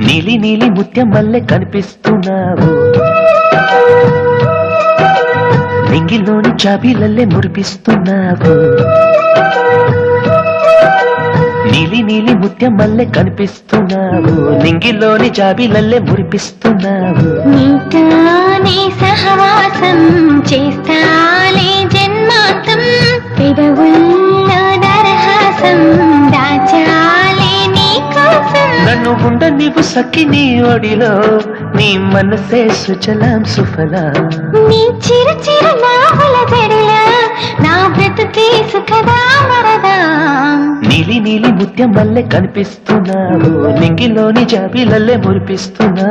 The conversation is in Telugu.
నీలి నీలి ముత్యం వల్లే కనిపిస్తున్నావు. నింగిలోని చాబీలల్లే మురిపిస్తున్నావు. నీలి నీలి ముత్యం వల్లే కనిపిస్తున్నావు. నింగిలోని జాబీలల్లే మురిపిస్తున్నావు. నీతోనే సహవాసం చేస్తాలే జన్మాంతం. పెదవుల్లో దరహాసం దాచాలే నన్ను ఉండ నీవు సఖి నీ ఒడిలో నీ మనసే సుచలాం సుఫలా. నీ చిరు చిరు నీలి నీలి ముత్యం వల్లే కనిపిస్తున్నావు నింగిలోని జాబీలల్లే మురిపిస్తున్నావు